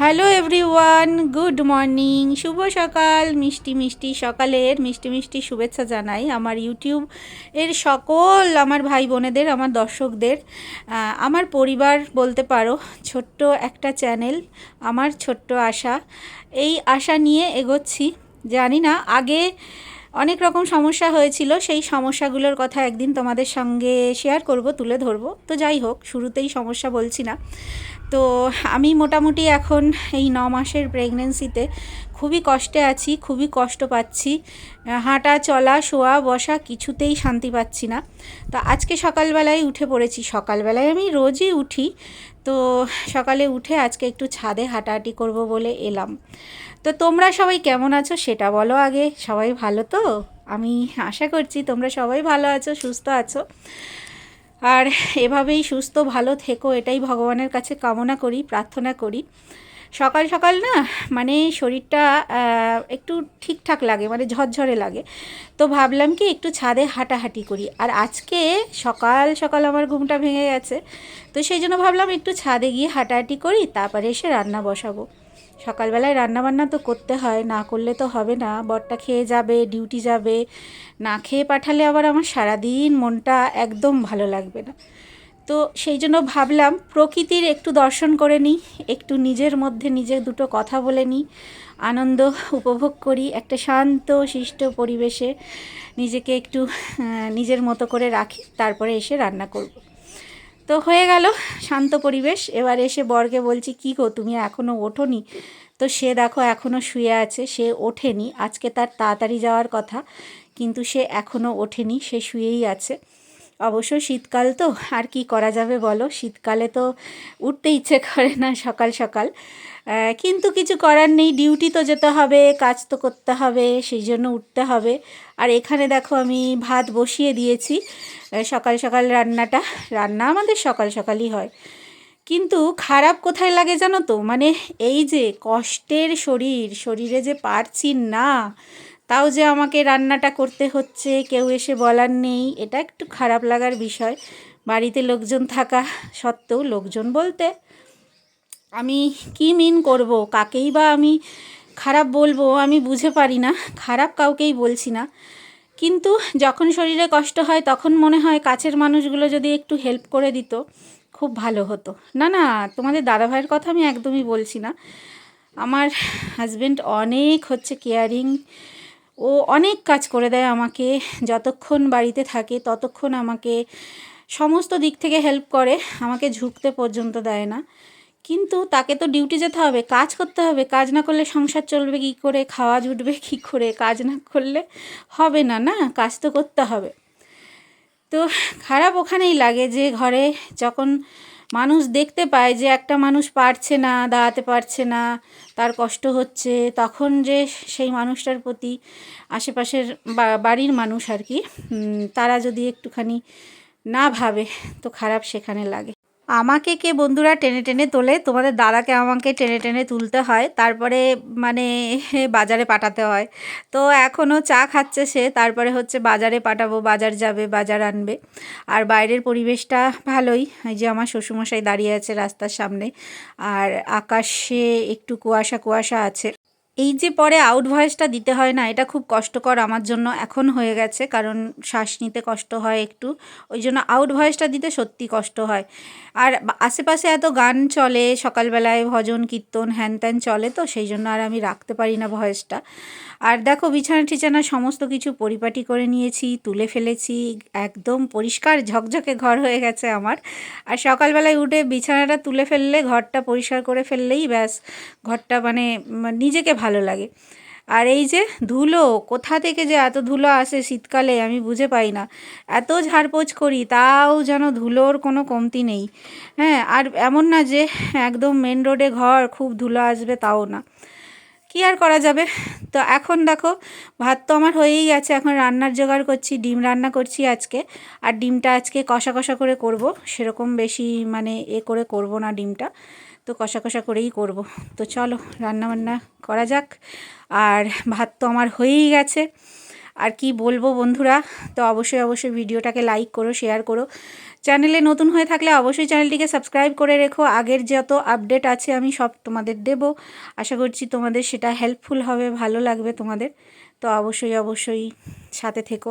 Hello everyone, good morning, শুভ সকাল, মিষ্টি মিষ্টি সকালের, মিষ্টি মিষ্টি শুভেচ্ছা জানাই আমার ইউটিউব এর সকল আমার ভাই বোনেদের, আমার দর্শকদের। আমার পরিবার বলতে পারো, ছোট্ট একটা চ্যানেল, আমার ছোট্ট আশা। এই আশা নিয়ে এগোচ্ছি। জানি না, আগে অনেক রকম সমস্যা হয়েছিল, সেই সমস্যাগুলোর কথা একদিন তোমাদের সঙ্গে শেয়ার করব, তুলে ধরবো। তো যাই হোক, শুরুতেই সমস্যা বলছি না। তো আমি মোটামুটি এখন এই ন মাসের প্রেগনেন্সিতে খুবই কষ্টে আছি, খুবই কষ্ট পাচ্ছি। হাঁটা, চলা, শোয়া, বসা কিছুতেই শান্তি পাচ্ছি না। তো আজকে সকালবেলায় উঠে পড়েছি। সকালবেলায় আমি রোজই উঠি। তো সকালে উঠে আজকে একটু ছাদে হাঁটাহাঁটি করব বলে এলাম। তো তোমরা সবাই কেমন আছো সেটা বলো আগে। সবাই ভালো তো? আমি আশা করছি তোমরা সবাই ভালো আছো, সুস্থ আছো। আর এভাবেই সুস্থ, ভালো থেকো। এটাই ভগবানের কাছে কামনা করি, প্রার্থনা করি। সকাল সকাল না মানে শরীরটা একটু ঠিকঠাক লাগে মানে ঝরঝরে লাগে। তো ভাবলাম কি, একটু ছাদে হাঁটাহাঁটি করি। আর আজকে সকাল সকাল আমার ঘুমটা ভেঙে গেছে। তো সেই জন্য ভাবলাম একটু ছাদে গিয়ে হাঁটাহাঁটি করি, তারপরে এসে রান্না বসাবো। সকালবেলায় রান্নাবান্না তো করতে হয়, না করলে তো হবে না। বরটা খেয়ে যাবে, ডিউটি যাবে। না খেয়ে পাঠালে আবার আমার সারাদিন মনটা একদম ভালো লাগবে না। তো সেই জন্য ভাবলাম, প্রকৃতির একটু দর্শন করে নিই, একটু নিজের মধ্যে নিজের দুটো কথা বলে নিই, আনন্দ উপভোগ করি, একটা শান্ত, শিষ্ট পরিবেশে নিজেকে একটু নিজের মতো করে রাখি, তারপরে এসে রান্না করব। তো হয়ে গেল, শান্ত পরিবেশ। এবার এসে বরকে বলছি, কী গো, তুমি এখনও ওঠোনি? তো সে দেখো এখনও শুয়ে আছে, সে ওঠেনি। আজকে তার তাড়াতাড়ি যাওয়ার কথা, কিন্তু সে এখনও ওঠেনি, সে শুয়েই আছে। অবশ্য শীতকাল তো, আর কি করা যাবে বলো? শীতকালে তো উঠতে ইচ্ছে করে না সকাল সকাল। কিন্তু কিছু করার নেই ডিউটি তো যেতে হবে, কাজ তো করতে হবে, সেই জন্য উঠতে হবে। আর এখানে দেখো আমি ভাত বসিয়ে দিয়েছি সকাল সকাল রান্নাটা, রান্না আমাদের সকাল সকালই হয়। কিন্তু খারাপ কোথায় লাগে জানো তো? মানে এই যে কষ্টের শরীর, শরীরে যে পারছি না, তাও যে আমাকে রান্নাটা করতে হচ্ছে, কেউ এসে বলার নেই, এটা একটু খারাপ লাগার বিষয়। বাড়িতে লোকজন থাকা সত্ত্বেও লোকজন বলতে আমি কি মিন করব? কাকেই বা আমি খারাপ বলব? আমি বুঝে পারি না। খারাপ কাউকেই বলছি না। কিন্তু যখন শরীরে কষ্ট হয়, তখন মনে হয় কাছের মানুষগুলো যদি একটু হেল্প করে দিত, খুব ভালো হতো। না না, তোমাদের দাদাভাইয়ের কথা আমি একদমই বলছি না। আমার হাজব্যান্ড অনেক হচ্ছে কেয়ারিং ও অনেক কাজ করে দেয় আমাকে। যতক্ষণ বাড়িতে থাকে, ততক্ষণ আমাকে সমস্ত দিক থেকে হেল্প করে। আমাকে ঝুঁকতে পর্যন্ত দেয় না। কিন্তু তাকে তো ডিউটি যেতে হবে, কাজ করতে হবে। কাজ না করলে সংসার চলবে কী করে, খাওয়া জুটবে কী করে, কাজ না করলে হবে না না? কাজ তো করতে হবে। তো খারাপ ওখানেই লাগে যে ঘরে যখন মানুষ দেখতে পায় যে একটা মানুষ পারছে না, দাঁড়াতে পারছে না, তার কষ্ট হচ্ছে, তখন যে সেই মানুষটার প্রতি আশেপাশের বাড়ির মানুষ আর কি তারা যদি একটুখানি না ভাবে, তো খারাপ সেখানে লাগে। আমাকে কে বন্ধুরা টেনে টেনে তোলে? তোমাদের দাদাকে আমাকে টেনে টেনে তুলতে হয়, তারপরে মানে বাজারে পাঠাতে হয়। তো এখনও চা খাচ্ছে সে, তারপরে হচ্ছে বাজারে পাঠাবো, বাজার যাবে, বাজার আনবে। আর বাইরের পরিবেশটা ভালোই। যে আমার শ্বশুরমশাই দাঁড়িয়ে আছে রাস্তার সামনে। আর আকাশে একটু কুয়াশা কুয়াশা আছে। এই যে পরে আউট ভয়েসটা দিতে হয় না, এটা খুব কষ্টকর আমার জন্য এখন হয়ে গেছে, কারণ শ্বাস নিতে কষ্ট হয় একটু। ওই জন্য আউট ভয়েসটা দিতে সত্যি কষ্ট হয়। আর আশেপাশে এত গান চলে, সকালবেলায় ভজন, কীর্তন, হ্যান ত্যান চলে, তো সেই জন্য আর আমি রাখতে পারি না ভয়েসটা আর দেখো, বিছানা টিছানা সমস্ত কিছু পরিপাটি করে নিয়েছি, তুলে ফেলেছি, একদম পরিষ্কার ঝকঝকে ঘর হয়ে গেছে আমার। আর সকালবেলায় উঠে বিছানাটা তুলে ফেললে, ঘরটা পরিষ্কার করে ফেললেই ব্যাস, ঘরটা মানে নিজেকে ভালো লাগে। আর এই যে ধুলো, কোথা থেকে যে এত ধুলো আসে শীতকালে আমি বুঝে পাই না। এত ঝাড়পোছ করি, তাও যেন ধুলোর কোনো কমতি নেই। হ্যাঁ আর এমন না যে একদম মেন রোডে ঘর, খুব ধুলো আসবে তাও না। কি আর করা যাবে? তো এখন দেখো, ভাত তো আমার হয়েই গেছে, এখন রান্নার জোগাড় করছি, ডিম রান্না করছি আজকে। আর ডিমটা আজকে কষা কষা করে করব, সেরকম বেশি মানে এ করে করব না ডিমটা। তো কষা কষা করেই করব। তো চলো রান্না বান্না করা যাক। আর ভাত তো আমার হয়েই গেছে। আর কি বলব বন্ধুরা, তো অবশ্যই অবশ্যই ভিডিওটাকে লাইক করো শেয়ার করো। চ্যানেলে নতুন হয়ে থাকলে অবশ্যই চ্যানেলটিকে সাবস্ক্রাইব করে রেখো। আগের যত আপডেট আছে আমি সব তোমাদের দেব। আশা করছি তোমাদের সেটা হেল্পফুল হবে, ভালো লাগবে তোমাদের। তো অবশ্যই অবশ্যই সাথে থেকো।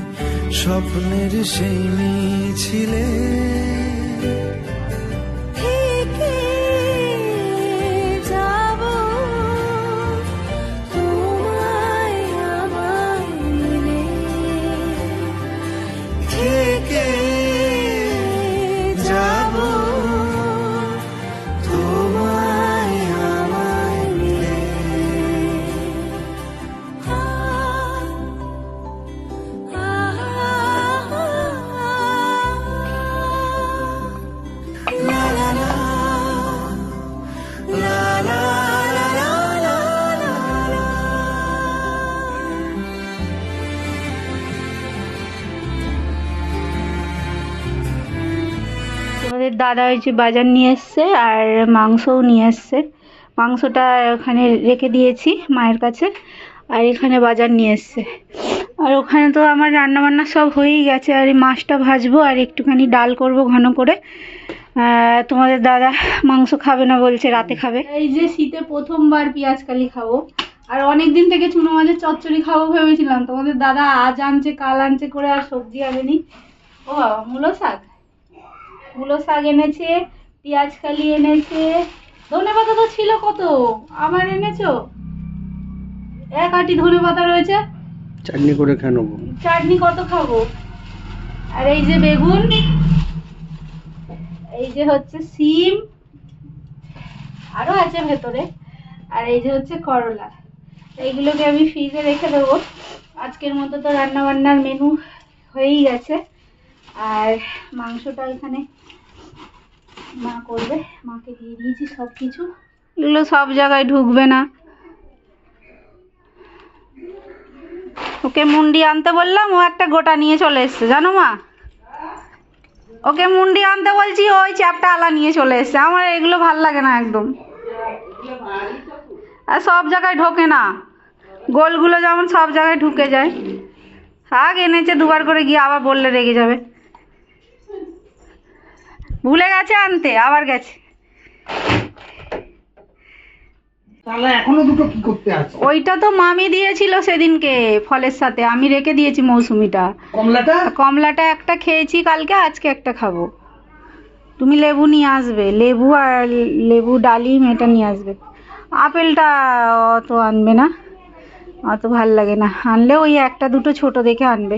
স্বপ্নের সেই মিছিলে থেকে দাদা হয়েছে বাজার নিয়ে এসছে আর মাংসও নিয়ে এসছে। মাংসটা ওখানে রেখে দিয়েছি মায়ের কাছে আর এখানে বাজার নিয়ে এসছে। আর ওখানে তো আমার রান্না বান্না সব হয়েই গেছে। আর এই মাছটা ভাজবো আর একটুখানি ডাল করব ঘন করে। তোমাদের দাদা মাংস খাবে না বলছে, রাতে খাবে। এই যে শীতে প্রথমবার কালি খাব। আর অনেক দিন থেকে চুনো মাছের চচ্চড়ি খাব ভেবেছিলাম। তোমাদের দাদা আজ আনছে, কাল আনছে করে আর সবজি আনেনি। ও বাবা, মূলো শাক? মূলো শাক এনেছে পেঁয়াজ কালি এনেছে। ধনে পাতা তো ছিল কত? আবার এনেছো? এক আটি ধনে পাতা রয়েছে। চাটনি করে খেয়ে নেব। চাটনি কত খাব? আর এই যে বেগুন এই যে হচ্ছে সিম আরও আছে ভেতরে। আর এই যে হচ্ছে করলা। এইগুলোকে আমি ফ্রিজে রেখে দেবো। আজকের মতো তো রান্না বান্নার মেনু হয়েই গেছে। আর মাংসটা এখানে মা করবে, মাকে দিয়ে দিয়েছি সব কিছু এগুলো সব জায়গায় ঢুকবে না। ওকে মুন্ডি আনতে বললাম, ও একটা গোটা নিয়ে চলে এসছে, জানো মা? ওকে মুন্ডি আনতে বলছি, ওই চ্যাপটা আলা নিয়ে চলে এসছে। আমার এগুলো ভালো লাগে না একদম। আর সব জায়গায় ঢোকে না। গোলগুলো যেমন সব জায়গায় ঢুকে যায়। শাক এনেছে, দুবার করে গিয়ে আবার বললে রেগে যাবে। ভুলে গেছে আনতে আবার গেছে। তাহলে এখনও দুটো কি করতে আছে? ওইটা তো মামি দিয়েছিল সেদিনকে ফলের সাথে আমি রেখে দিয়েছি মৌসুমিটা। কমলাটা? কমলাটা একটা খেয়েছি কালকে আজকে একটা খাব। তুমি লেবু নিয়ে আসবে লেবু আর লেবু ডালিম এটা নিয়ে আসবে। আপেলটা অত আনবে না অত ভালো লাগে না। আনলে ওই একটা দুটো ছোট দেখে আনবে।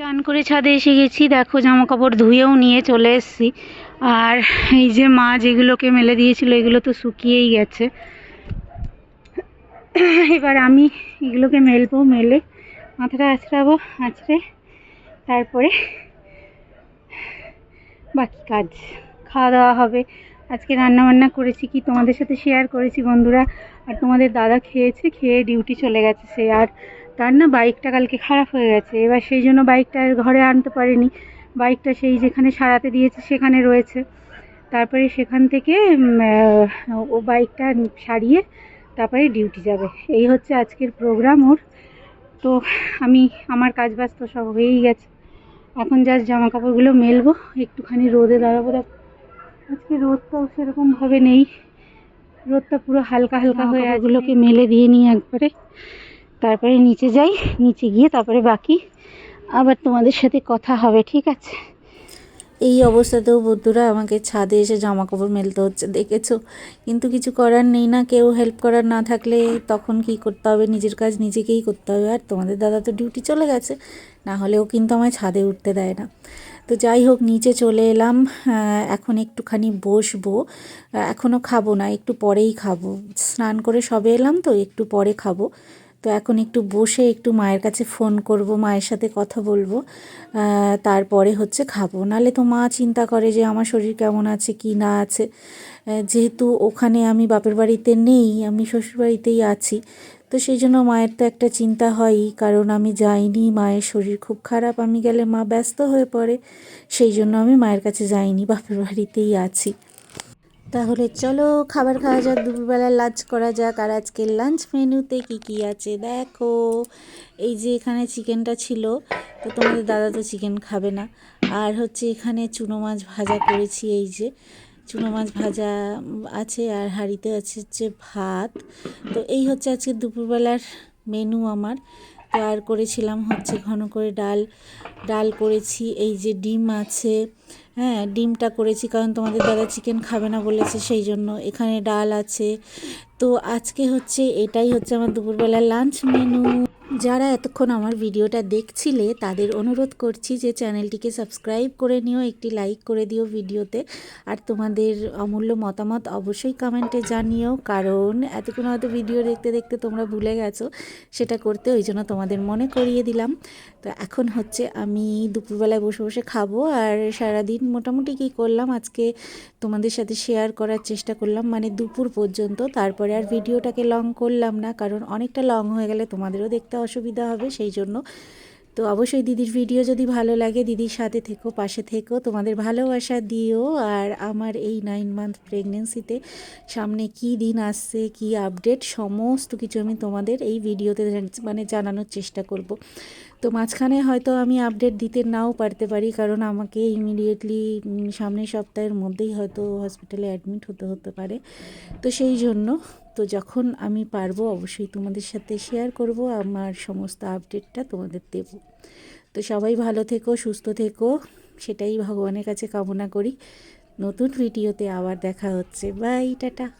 চান করে ছাদে এসে গেছি। দেখো জামা কাপড় ধুয়েও নিয়ে চলে এসেছি। আর এই যে মা যেগুলোকে মেলে দিয়েছিল, এগুলো তো শুকিয়েই গেছে। এবার আমি এগুলোকে মেলবো, মেলে মাথাটা আছড়াবো, আছড়ে তারপরে বাকি কাজ। খাওয়া দাওয়া হবে। আজকে রান্না বান্না করেছি কি তোমাদের সাথে শেয়ার করেছি বন্ধুরা। আর তোমাদের দাদা খেয়েছে, খেয়ে ডিউটি চলে গেছে সে। আর তার না বাইকটা কালকে খারাপ হয়ে গেছে। এবার সেই জন্য বাইকটা ঘরে আনতে পারেনি। বাইকটা সেই যেখানে সারাতে দিয়েছে সেখানে রয়েছে। তারপরে সেখান থেকে ও বাইকটা সারিয়ে তারপরে ডিউটি যাবে। এই হচ্ছে আজকের প্রোগ্রাম ওর। তো আমি আমার কাজ বাজ তো সব হয়েই গেছে। এখন জাস্ট জামা কাপড়গুলো মেলবো একটুখানি রোদে দাঁড়াবো। দেখ আজকে রোদটাও সেরকমভাবে নেই। রোদটা পুরো হালকা হালকা হয়ে এগুলোকে মেলে দিয়ে নিই একবারে। তারপরে নিচে যাই, নিচে গিয়ে তারপরে বাকি আবার তোমাদের সাথে কথা হবে, ঠিক আছে? এই অবস্থাতেও বন্ধুরা আমাকে ছাদে এসে জামা কাপড় মেলতে হচ্ছে, দেখেছ? কিন্তু কিছু করার নেই না, কেউ হেল্প করার না থাকলে তখন কি করতে হবে? নিজের কাজ নিজেকেই করতে হবে। আর তোমাদের দাদা তো ডিউটি চলে গেছে, না হলেও কিন্তু আমায় ছাদে উঠতে দেয় না। তো যাই হোক, নিচে চলে এলাম এখন একটুখানি বসবো। এখনও খাব না, একটু পরেই খাব। স্নান করে সবে এলাম তো, একটু পরে খাব। তো এখন একটু বসে একটু মায়ের কাছে ফোন করব, মায়ের সাথে কথা বলব। তারপরে হচ্ছে খাব। নালে তো মা চিন্তা করে যে আমার শরীর কেমন আছে, কি না আছে। যেহেতু ওখানে আমি বাপের বাড়িতে নেই, আমি শ্বশুর বাড়িতেই আছি, তো সেই জন্য মায়ের তো একটা চিন্তা হয়ই, কারণ আমি যাইনি, মায়ের শরীর খুব খারাপ, আমি গেলে মা ব্যস্ত হয়ে পড়ে, সেই জন্য আমি মায়ের কাছে যাইনি, বাপের বাড়িতেই আছি। তাহলে চলো খাবার খাওয়া যাক, দুপুরবেলা লাঞ্চ করা যাক। আর আজকে লাঞ্চ মেনুতে কি কি আছে দেখো। এই যে এখানে চিকেনটা ছিল, তো তোমাদের দাদা তো চিকেন খাবে না। আর হচ্ছে এখানে চুনো মাছ ভাজা করেছি এই যে। চুনো মাছ ভাজা আছে আর হাঁড়িতে আছে হচ্ছে ভাত। তো এই হচ্ছে আজকে দুপুরবেলার মেনু আমার। তো আর করেছিলাম হচ্ছে ঘন করে ডাল। ডাল করেছি, এই যে ডিম আছে হ্যাঁ ডিমটা করেছি, কারণ তোমাদের দাদা চিকেন খাবে না বলেছে, সেই জন্য এখানে ডাল আছে। তো আজকে হচ্ছে এটাই হচ্ছে আমার দুপুরবেলার লাঞ্চ মেনু যারা এতক্ষণ আমার ভিডিওটা দেখছিলে, তাদের অনুরোধ করছি যে চ্যানেলটিকে সাবস্ক্রাইব করে নিও, একটি লাইক করে দিও ভিডিওতে। আর তোমাদের অমূল্য মতামত অবশ্যই কমেন্টে জানিও, কারণ এতক্ষণ হয়তো ভিডিও দেখতে দেখতে তোমরা ভুলে গেছো, সেটা করতে ওই জন্য তোমাদের মনে করিয়ে দিলাম। তো এখন হচ্ছে আমি দুপুরবেলায় বসে বসে খাব, আর সারাদিন মোটামুটি কী করলাম, আজকে তোমাদের সাথে শেয়ার করার চেষ্টা করলাম মানে দুপুর পর্যন্ত। তারপরে আর ভিডিওটাকে লং করলাম না, কারণ অনেকটা লং হয়ে গেলে তোমাদেরও দেখতে অসুবিধা হবে, সেই জন্য। তো অবশ্যই দিদির ভিডিও যদি ভালো লাগে, দিদির সাথে থেকো, পাশে থেকো। তোমাদের ভালোবাসা দিও। আর আমার এই নাইন মান্থ প্রেগনেন্সিতে সামনে কি দিন আসছে, কি আপডেট সমস্ত কিছু আমি তোমাদের এই ভিডিওতে মানে জানানোর চেষ্টা করব। তো মাঝখানে হয়তো আমি আপডেট দিতে নাও পারতে পারি, কারণ আমাকে ইমিডিয়েটলি সামনের সপ্তাহের মধ্যেই হয়তো হসপিটালে অ্যাডমিট হতে হতে পারে। তো সেই জন্য তো যখন আমি পারব অবশ্যই তোমাদের সাথে শেয়ার করব, আমার সমস্ত আপডেটটা তোমাদের দেব। তো সবাই ভালো থেকো, সুস্থ থেকো, সেটাই ভগবানের কাছে কামনা করি। নতুন ভিডিওতে আবার দেখা হচ্ছে। Bye tata.